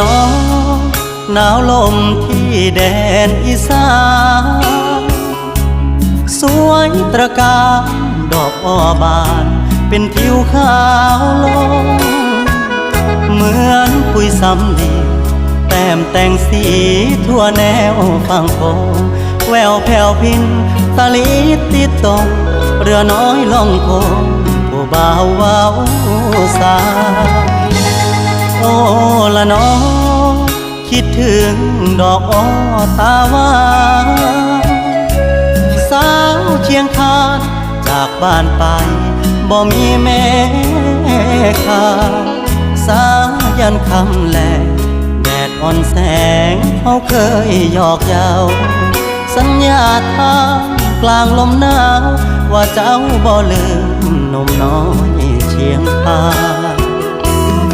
น้องหนาวลมที่แดนอีสานสวยตระการดอกอ้อบานเป็นผิวขาวลงเหมือนปุยสำลีแต้มแต่งสีทั่วแนวฟังโคงแววแผ่วพินตะลิดติดตรงเรือน้อยล่องโคงผู้บ่าวเว้าวสาโอ้ ละน้อคิดถึงดอกอ้อตาหวานสาวเชียงคานจากบ้านไปบ่มีแม่ค่าสายันคำแลแดดอ่อนแสงเขาเคยหยอกเย้าสัญญาทางกลางลมหนาวว่าเจ้าบ่ลืมนมน้อยเชียงคาน